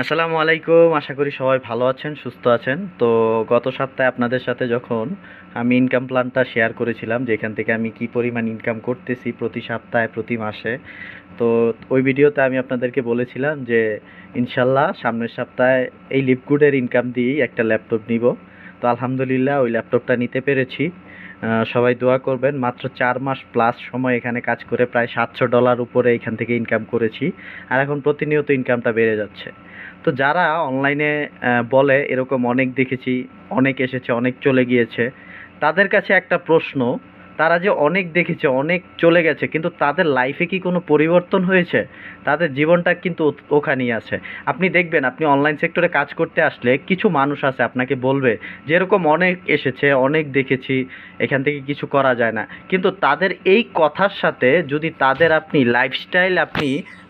আসসালামু আলাইকুম, আশা করি সবাই ভালো আছেন, সুস্থ আছেন। তো গত সপ্তাহে আপনাদের সাথে যখন আমি ইনকাম প্ল্যানটা শেয়ার করেছিলাম, যেখান থেকে আমি কি পরিমাণ ইনকাম করতেছি প্রতি সপ্তাহে, প্রতি মাসে, তো ওই ভিডিওতে আমি আপনাদেরকে বলেছিলাম যে, ইনশাল্লাহ সামনের সপ্তাহে এই লিপগুডের ইনকাম দিয়েই একটা ল্যাপটপ নিব। তো আলহামদুলিল্লাহ ওই ল্যাপটপটা নিতে পেরেছি। সবাই দোয়া করবেন, মাত্র চার মাস প্লাস সময় এখানে কাজ করে প্রায় সাতশো ডলার উপরে এখান থেকে ইনকাম করেছি। আর এখন প্রতিনিয়ত ইনকামটা বেড়ে যাচ্ছে। তো যারা অনলাইনে বলে, এরকম অনেক দেখেছি, অনেক এসেছে, অনেক চলে গিয়েছে, তাদের কাছে একটা প্রশ্ন তারা যে অনেক দেখেছে, অনেক চলে গেছে, কিন্তু তাদের লাইফে কি কোনো পরিবর্তন হয়েছে? তাদের জীবনটা কিন্তু ওখানেই আছে। আপনি দেখবেন, আপনি অনলাইন সেক্টরে কাজ করতে আসলে কিছু মানুষ আছে আপনাকে বলবে যে এরকম অনেক এসেছে, অনেক দেখেছি, এখান থেকে কিছু করা যায় না। কিন্তু তাদের এই কথার সাথে যদি তাদের আপনি লাইফস্টাইল আপনি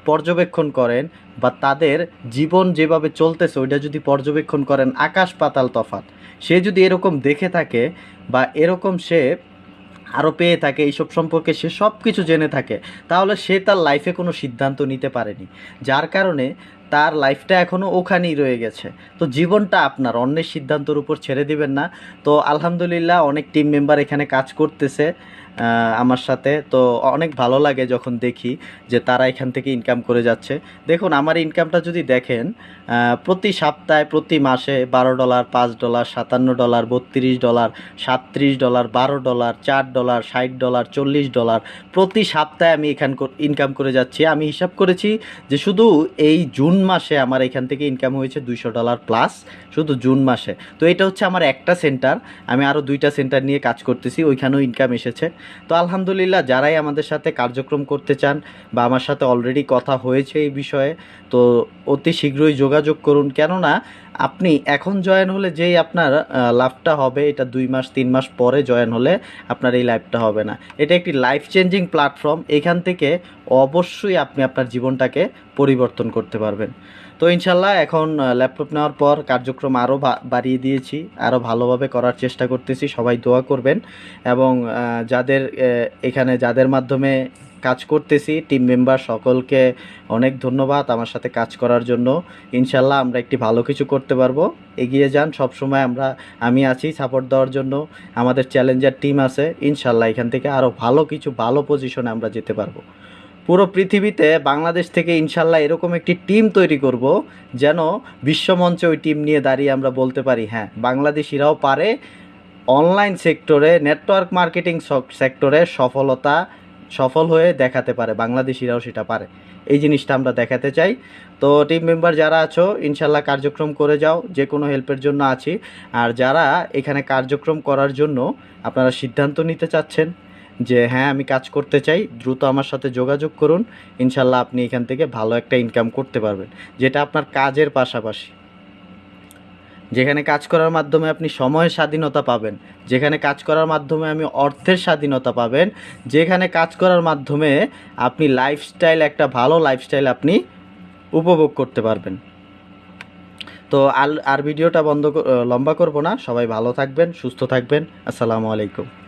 পর্যবেক্ষণ করেন বা তাদের জীবন যেভাবে চলতেছে, ওইটা যদি পর্যবেক্ষণ করেন, আকাশ পাতাল তফাৎ। সে যদি এরকম দেখে থাকে বা এরকম সে আরও পেয়ে থাকে, এইসব সম্পর্কে সে সব কিছু জেনে থাকে, তাহলে সে তার লাইফে কোনো সিদ্ধান্ত নিতে পারেনি। যার কারণে তার লাইফটা এখনও ওখানেই রয়ে গেছে। তো জীবনটা আপনার, অন্যের সিদ্ধান্তর উপর ছেড়ে দিবেন না। তো আলহামদুলিল্লাহ অনেক টিম মেম্বার এখানে কাজ করতেছে। আমার সাথে। তো অনেক ভালো লাগে যখন দেখি যে তারা এখান থেকে ইনকাম করে যাচ্ছে। দেখুন, আমার ইনকামটা যদি দেখেন প্রতি সপ্তাহে, প্রতি মাসে বারো ডলার পাঁচ ডলার সাতান্ন ডলার বত্রিশ ডলার সাতত্রিশ ডলার বারো ডলার চার ডলার ষাট ডলার চল্লিশ ডলার প্রতি সপ্তাহে আমি এখান ইনকাম করে যাচ্ছি। আমি হিসাব করেছি যে শুধু এই জুন মাসে আমার এখান থেকে ইনকাম হয়েছে দুইশো ডলার প্লাস শুধু জুন মাসে। তো এটা হচ্ছে আমার একটা সেন্টার আমি আরও দুইটা সেন্টার নিয়ে কাজ করতেছি, ওইখানেও ইনকাম এসেছে। তো আলহামদুলিল্লাহ, যারাই আমাদের সাথে কার্যক্রম করতে চান বা আমার সাথে অলরেডি কথা হয়েছে এই বিষয়ে, তো অতি শীঘ্রই যোগাযোগ করুন। কেননা আপনি এখন জয়েন হলে যেই আপনার লাভটা হবে, এটা দুই মাস, তিন মাস পরে জয়েন হলে আপনার এই লাইফটা হবে না। এটা একটি লাইফ চেঞ্জিং প্ল্যাটফর্ম এখান থেকে অবশ্যই আপনি আপনার জীবনটাকে পরিবর্তন করতে পারবেন। তো ইনশাল্লাহ এখন ল্যাপটপ নেওয়ার পর কার্যক্রম আরও বাড়িয়ে দিয়েছি আরও ভালোভাবে করার চেষ্টা করতেছি, সবাই দোয়া করবেন। এবং যাদের এখানে যাদের মাধ্যমে কাজ করতেছি। টিম মেম্বার সকলকে অনেক ধন্যবাদ আমার সাথে কাজ করার জন্য। ইনশাল্লাহ আমরা একটি ভালো কিছু করতে পারব। এগিয়ে যান সব সময় আমরা, আমি আছি সাপোর্ট দেওয়ার জন্য। আমাদের চ্যালেঞ্জার টিম আছে। ইনশাল্লাহ এখান থেকে আরও ভালো কিছু, ভালো পজিশনে আমরা যেতে পারব। পুরো পৃথিবীতে বাংলাদেশ থেকে ইনশাল্লাহ এরকম একটি টিম তৈরি করব, যেন বিশ্বমঞ্চে ওই টিম নিয়ে দাঁড়িয়ে আমরা বলতে পারি হ্যাঁ বাংলাদেশিরাও পারে। অনলাইন সেক্টরে নেটওয়ার্ক মার্কেটিং সেক্টরে সফলতা সফল হয়ে দেখাতে পারে, বাংলাদেশিরাও সেটা পারে। এই জিনিসটা আমরা দেখাতে চাই। তো টিম মেম্বার যারা আছো, ইনশাল্লাহ কার্যক্রম করে যাও যে কোনো হেল্পের জন্য আছি। আর যারা এখানে কার্যক্রম করার জন্য আপনারা সিদ্ধান্ত নিতে চাচ্ছেন যে হ্যাঁ আমি কাজ করতে চাই, দ্রুত আমার সাথে যোগাযোগ করুন। ইনশাল্লাহ আপনি এখান থেকে ভালো একটা ইনকাম করতে পারবেন। যেটা আপনার কাজের পাশাপাশি। যেখানে কাজ করার মাধ্যমে আপনি সময়ের স্বাধীনতা পাবেন, যেখানে কাজ করার মাধ্যমে আমি অর্থের স্বাধীনতা পাবেন, যেখানে কাজ করার মাধ্যমে আপনি লাইফস্টাইল একটা ভালো লাইফস্টাইল আপনি উপভোগ করতে পারবেন। তো আর আর ভিডিওটা বন্ধ লম্বা করব না, সবাই ভালো থাকবেন, সুস্থ থাকবেন, আসসালামু আলাইকুম।